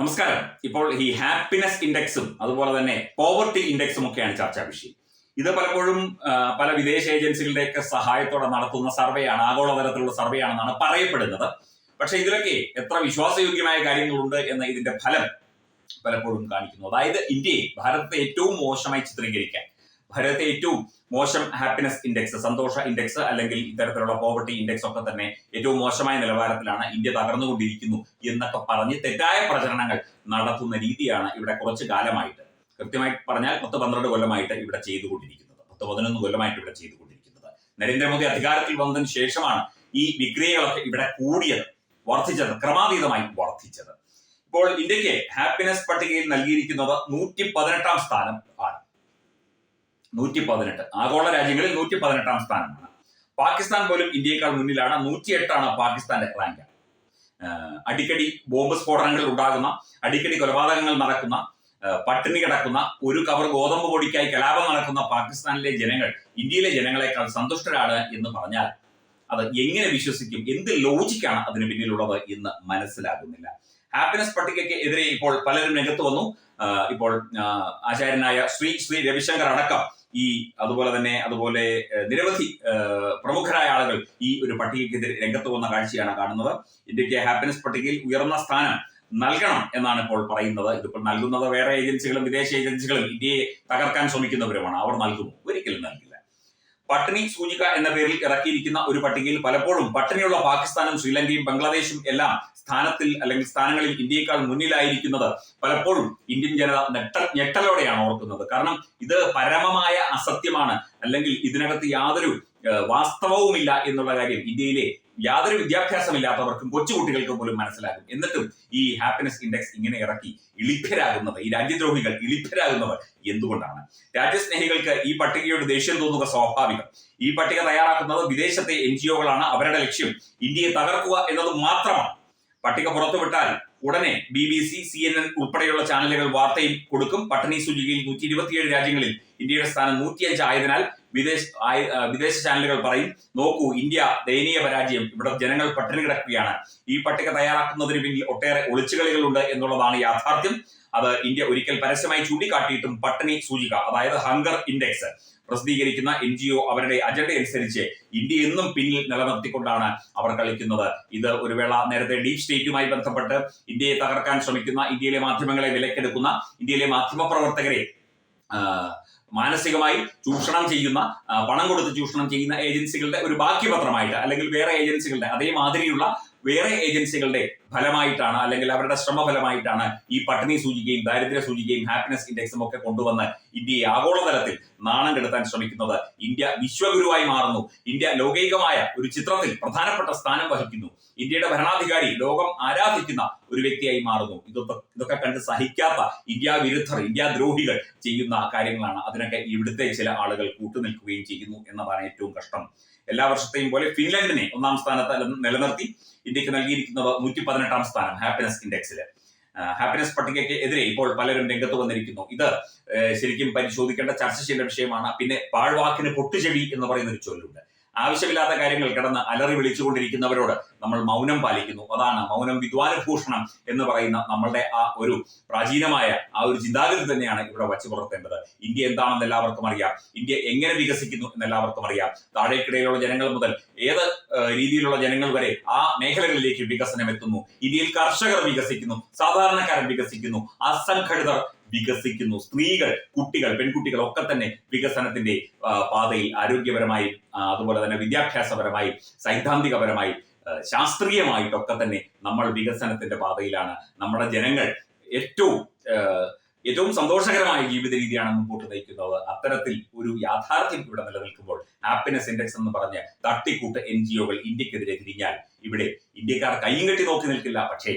നമസ്കാരം. ഇപ്പോൾ ഈ ഹാപ്പിനെസ് ഇൻഡെക്സും അതുപോലെ തന്നെ പോവർട്ടി ഇൻഡെക്സും ഒക്കെയാണ് ചർച്ചാ വിഷയം. ഇത് പലപ്പോഴും പല വിദേശ ഏജൻസികളുടെയൊക്കെ സഹായത്തോടെ നടത്തുന്ന സർവേയാണ് ആഗോളതലത്തിലുള്ള സർവേ ആണെന്നാണ് പറയപ്പെടുന്നത്. പക്ഷെ ഇതിലൊക്കെ എത്ര വിശ്വാസയോഗ്യമായ കാര്യങ്ങളുണ്ട് എന്ന ഇതിന്റെ ഫലം പലപ്പോഴും കാണിക്കുന്നു. അതായത് ഇന്ത്യയെ ഭാരതത്തെ ഏറ്റവും മോശമായി ചിത്രീകരിക്കാൻ. ഭാരതത്തെ ഏറ്റവും മോശം ഹാപ്പിനെസ് ഇൻഡെക്സ് സന്തോഷ ഇൻഡെക്സ് അല്ലെങ്കിൽ ഇത്തരത്തിലുള്ള പോവർട്ടി ഇൻഡെക്സ് ഒക്കെ തന്നെ ഏറ്റവും മോശമായ നിലവാരത്തിലാണ് ഇന്ത്യ തകർന്നുകൊണ്ടിരിക്കുന്നു എന്നൊക്കെ പറഞ്ഞ് തെറ്റായ പ്രചരണങ്ങൾ നടത്തുന്ന രീതിയാണ് ഇവിടെ കുറച്ച് കാലമായിട്ട്. കൃത്യമായി പറഞ്ഞാൽ പത്ത് പന്ത്രണ്ട് കൊല്ലമായിട്ട് ഇവിടെ ചെയ്തുകൊണ്ടിരിക്കുന്നത്. പത്ത് പതിനൊന്ന് കൊല്ലമായിട്ട് ഇവിടെ ചെയ്തുകൊണ്ടിരിക്കുന്നത്. നരേന്ദ്രമോദി അധികാരത്തിൽ വന്നതിന് ശേഷമാണ് ഈ വിക്രിയകളൊക്കെ ഇവിടെ കൂടിയത് വർദ്ധിച്ചത് ക്രമാതീതമായി വർദ്ധിച്ചത്. ഇപ്പോൾ ഇന്ത്യയ്ക്ക് ഹാപ്പിനെസ് പട്ടികയിൽ നൽകിയിരിക്കുന്നത് നൂറ്റി പതിനെട്ടാം സ്ഥാനം നൂറ്റി പതിനെട്ട് ആഗോള രാജ്യങ്ങളിൽ നൂറ്റി പതിനെട്ടാം സ്ഥാനമാണ്. പാകിസ്ഥാൻ പോലും ഇന്ത്യയേക്കാൾ മുന്നിലാണ്. നൂറ്റിയെട്ടാണ് പാകിസ്ഥാന്റെ റാങ്ക് അടിക്കടി ബോംബ് സ്ഫോടനങ്ങൾ ഉണ്ടാകുന്ന അടിക്കടി കൊലപാതകങ്ങൾ നടക്കുന്ന പട്ടിണി കിടക്കുന്ന ഒരു കവർ ഗോതമ്പ് പൊടിക്കായി കലാപം നടക്കുന്ന പാകിസ്ഥാനിലെ ജനങ്ങൾ ഇന്ത്യയിലെ ജനങ്ങളെക്കാൾ സന്തുഷ്ടരാണ് എന്ന് പറഞ്ഞാൽ അത് എങ്ങനെ വിശ്വസിക്കും? എന്ത് ലോജിക്കാണ് അതിന് പിന്നിലുള്ളത് എന്ന് മനസ്സിലാകുന്നില്ല. ഹാപ്പിനെസ് പട്ടികയ്ക്ക് എതിരെ ഇപ്പോൾ പലരും രംഗത്ത് വന്നു. ഇപ്പോൾ ആചാര്യനായ ശ്രീ ശ്രീ രവിശങ്കർ അടക്കം ഈ അതുപോലെ തന്നെ അതുപോലെ നിരവധി പ്രമുഖരായ ആളുകൾ ഈ ഒരു പട്ടികയ്ക്കെതിരെ രംഗത്ത് വന്ന കാഴ്ചയാണ് കാണുന്നത്. ഇന്ത്യയ്ക്ക് ഹാപ്പിനെസ് പട്ടികയിൽ ഉയർന്ന സ്ഥാനം നൽകണം എന്നാണ് ഇപ്പോൾ പറയുന്നത്. ഇതിപ്പോൾ നൽകുന്നത് വേറെ ഏജൻസികളും വിദേശ ഏജൻസികളും ഇന്ത്യയെ തകർക്കാൻ ശ്രമിക്കുന്നവരുമാണ്. അവർ നൽകുമോ? ഒരിക്കലും നൽകില്ല. പട്ടിണി സൂചിക എന്ന പേരിൽ ഇറക്കിയിരിക്കുന്ന ഒരു പട്ടികയിൽ പലപ്പോഴും പട്ടിണിയുള്ള പാകിസ്ഥാനും ശ്രീലങ്കയും ബംഗ്ലാദേശും എല്ലാം സ്ഥാനത്തിൽ അല്ലെങ്കിൽ സ്ഥാനങ്ങളിൽ ഇന്ത്യയേക്കാൾ മുന്നിലായിരിക്കുന്നത് പലപ്പോഴും ഇന്ത്യൻ ജനത നെട്ട ഞെട്ടലോടെയാണ് ഓർക്കുന്നത്. കാരണം ഇത് പരമമായ അസത്യമാണ്. അല്ലെങ്കിൽ ഇതിനകത്ത് യാതൊരു വാസ്തവവുമില്ല എന്നുള്ള കാര്യം ഇന്ത്യയിലെ യാതൊരു വിദ്യാഭ്യാസമില്ലാത്തവർക്കും കൊച്ചുകുട്ടികൾക്കും പോലും മനസ്സിലാകും. എന്നിട്ടും ഈ ഹാപ്പിനെസ് ഇൻഡെക്സ് ഇങ്ങനെ ഇറക്കി ഇളിഭ്യരാകുന്നത് ഈ രാജ്യദ്രോഹികൾ ഇളിഭ്യരാകുന്നവർ എന്തുകൊണ്ടാണ്? രാജ്യസ്നേഹികൾക്ക് ഈ പട്ടികയോട് ദേഷ്യം തോന്നുക സ്വാഭാവികം. ഈ പട്ടിക തയ്യാറാക്കുന്നത് വിദേശത്തെ എൻ അവരുടെ ലക്ഷ്യം. ഇന്ത്യയെ തകർക്കുക എന്നത് മാത്രമാണ്. പട്ടിക പുറത്തുവിട്ടാൽ ഉടനെ B B C C N N ഉൾപ്പെടെയുള്ള ചാനലുകൾ വാർത്തയും കൊടുക്കും. പട്ടിണി സൂചികയിൽ നൂറ്റി ഇരുപത്തിയേഴ് രാജ്യങ്ങളിൽ ഇന്ത്യയുടെ സ്ഥാനം നൂറ്റിയഞ്ച് ആയതിനാൽ വിദേശ വിദേശ ചാനലുകൾ പറയും നോക്കൂ ഇന്ത്യ ദയനീയ പരാജയം. ഇവിടെ ജനങ്ങൾ പട്ടിണി കിടക്കുകയാണ്. ഈ പട്ടിക തയ്യാറാക്കുന്നതിന് പിന്നിൽ ഒട്ടേറെ ഒളിച്ചുകളികളുണ്ട് എന്നുള്ളതാണ് യാഥാർത്ഥ്യം. അത് ഇന്ത്യ ഒരിക്കൽ പരസ്യമായി ചൂണ്ടിക്കാട്ടിയിട്ടും പട്ടിണി സൂചിക അതായത് ഹങ്കർ ഇൻഡെക്സ് പ്രസിദ്ധീകരിക്കുന്ന എൻ ജി ഒ അവരുടെ അജണ്ട അനുസരിച്ച് ഇന്ത്യ എന്നും പിന്നിൽ നിലനിർത്തിക്കൊണ്ടാണ് അവർ കളിക്കുന്നത്. ഇത് ഒരു വേള നേരത്തെ ഡീപ് സ്റ്റേറ്റുമായി ബന്ധപ്പെട്ട് ഇന്ത്യയെ തകർക്കാൻ ശ്രമിക്കുന്ന ഇന്ത്യയിലെ മാധ്യമങ്ങളെ വിലക്കെടുക്കുന്ന ഇന്ത്യയിലെ മാധ്യമ പ്രവർത്തകരെ മാനസികമായി ചൂഷണം ചെയ്യുന്ന പണം കൊടുത്ത് ചൂഷണം ചെയ്യുന്ന ഏജൻസികളുടെ ഒരു ബാക്കി പത്രമായിട്ട് അല്ലെങ്കിൽ വേറെ ഏജൻസികളുടെ അതേ മാതിരിയുള്ള വേറെ ഏജൻസികളുടെ ഫലമായിട്ടാണ് അല്ലെങ്കിൽ അവരുടെ ശ്രമഫലമായിട്ടാണ് ഈ പട്ടിണി സൂചികയും ദാരിദ്ര്യ സൂചികയും ഹാപ്പിനെസ് ഇൻഡെക്സും ഒക്കെ കൊണ്ടുവന്ന് ഇന്ത്യയെ ആഗോളതലത്തിൽ നാണം കെടുത്താൻ ശ്രമിക്കുന്നത് ഇന്ത്യ വിശ്വഗുരുവായി മാറുന്നു. ഇന്ത്യ ലൗകികമായ ഒരു ചിത്രത്തിൽ പ്രധാനപ്പെട്ട സ്ഥാനം വഹിക്കുന്നു. ഇന്ത്യയുടെ ഭരണാധികാരി ലോകം ആരാധിക്കുന്ന ഒരു വ്യക്തിയായി മാറുന്നു. ഇതൊക്കെ ഇതൊക്കെ കണ്ട് സഹിക്കാത്ത ഇന്ത്യ വിരുദ്ധർ ഇന്ത്യ ദ്രോഹികൾ ചെയ്യുന്ന കാര്യങ്ങളാണ് അതിനൊക്കെ ഇവിടുത്തെ ചില ആളുകൾ കൂട്ടുനിൽക്കുകയും ചെയ്യുന്നു എന്നതാണ് ഏറ്റവും കഷ്ടം. എല്ലാ വർഷത്തെയും പോലെ ഫിൻലൻഡിനെ ഒന്നാം സ്ഥാനത്ത് നില- നിലനിർത്തി ഇന്ത്യയ്ക്ക് നൽകിയിരിക്കുന്നത് നൂറ്റി പതിനെട്ടാം സ്ഥാനം ഹാപ്പിനെസ് ഇൻഡെക്സിൽ ഹാപ്പിനെസ് പട്ടികയ്ക്ക് എതിരെ ഇപ്പോൾ പലരും രംഗത്ത് വന്നിരിക്കുന്നു. ഇത് ശരിക്കും പരിശോധിക്കേണ്ട ചർച്ച ചെയ്യേണ്ട വിഷയമാണ്. പിന്നെ പാഴ്വാക്കിന് പൊട്ടുചെവി എന്ന് പറയുന്ന ഒരു ചൊല്ലുണ്ട്. ആവശ്യമില്ലാത്ത കാര്യങ്ങൾ കിടന്ന് അലറി വിളിച്ചുകൊണ്ടിരിക്കുന്നവരോട് നമ്മൾ മൗനം പാലിക്കുന്നു. അതാണ് മൗനം വിദ്വാനഭൂഷണം എന്ന് പറയുന്ന നമ്മളുടെ ആ ഒരു പ്രാചീനമായ ആ ഒരു ചിന്താഗതി തന്നെയാണ് ഇവിടെ വച്ചു പുലർത്തേണ്ടത്. ഇന്ത്യ എന്താണെന്ന് എല്ലാവർക്കും അറിയാം. ഇന്ത്യ എങ്ങനെ വികസിക്കുന്നു എന്ന് എല്ലാവർക്കും അറിയാം. താഴേക്കിടയിലുള്ള ജനങ്ങൾ മുതൽ ഏത് രീതിയിലുള്ള ജനങ്ങൾ വരെ ആ മേഖലകളിലേക്ക് വികസനം എത്തുന്നു ഇന്ത്യയിൽ കർഷകർ വികസിക്കുന്നു. സാധാരണക്കാരൻ വികസിക്കുന്നു. അസംഘടിതർ വികസിക്കുന്നു. സ്ത്രീകൾ കുട്ടികൾ പെൺകുട്ടികൾ ഒക്കെ തന്നെ വികസനത്തിന്റെ പാതയിൽ ആരോഗ്യപരമായി അതുപോലെ തന്നെ വിദ്യാഭ്യാസപരമായി സൈദ്ധാന്തികപരമായി ശാസ്ത്രീയമായിട്ടൊക്കെ തന്നെ നമ്മൾ വികസനത്തിന്റെ പാതയിലാണ്. നമ്മുടെ ജനങ്ങൾ ഏറ്റവും ഏറ്റവും സന്തോഷകരമായ ജീവിത രീതിയാണ് മുമ്പോട്ട് നയിക്കുന്നത്. അത്തരത്തിൽ ഒരു യാഥാർത്ഥ്യം ഇവിടെ നിലനിൽക്കുമ്പോൾ ഹാപ്പിനെസ് ഇൻഡെക്സ് എന്ന് പറഞ്ഞ് തട്ടിക്കൂട്ട് എൻ ജി ഒകൾ ഇന്ത്യക്കെതിരെ തിരിഞ്ഞാൽ ഇവിടെ ഇന്ത്യക്കാർ കൈയും കെട്ടി നോക്കി നിൽക്കില്ല. പക്ഷേ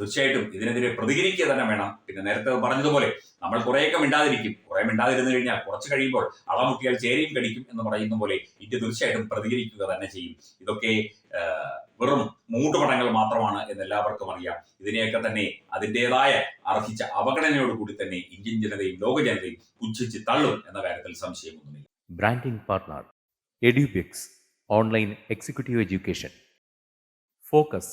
തീർച്ചയായിട്ടും ഇതിനെതിരെ പ്രതികരിക്കുക തന്നെ വേണം. പിന്നെ നേരത്തെ പറഞ്ഞതുപോലെ നമ്മൾ കുറേയൊക്കെ മിണ്ടാതിരിക്കും. കുറെ മിണ്ടാതിരുന്നു കഴിഞ്ഞാൽ കുറച്ച് കഴിയുമ്പോൾ അളമുട്ടിയാൽ ചേരയും കടിക്കും എന്ന് പറയുന്ന പോലെ ഇന്ത്യ തീർച്ചയായിട്ടും പ്രതികരിക്കുക തന്നെ ചെയ്യും. ഇതൊക്കെ വെറും മൂട്ടുപടങ്ങൾ മാത്രമാണ് എന്ന് എല്ലാവർക്കും അറിയാം. ഇതിനെയൊക്കെ തന്നെ അതിന്റെതായ അർഹിച്ച അവഗണനയോട് കൂടി തന്നെ ഇന്ത്യൻ ജനതയും ലോക ജനതയും പുച്ഛിച്ച് തള്ളും എന്ന കാര്യത്തിൽ സംശയമൊന്നുമില്ല. Branding partner Edubix online executive education focus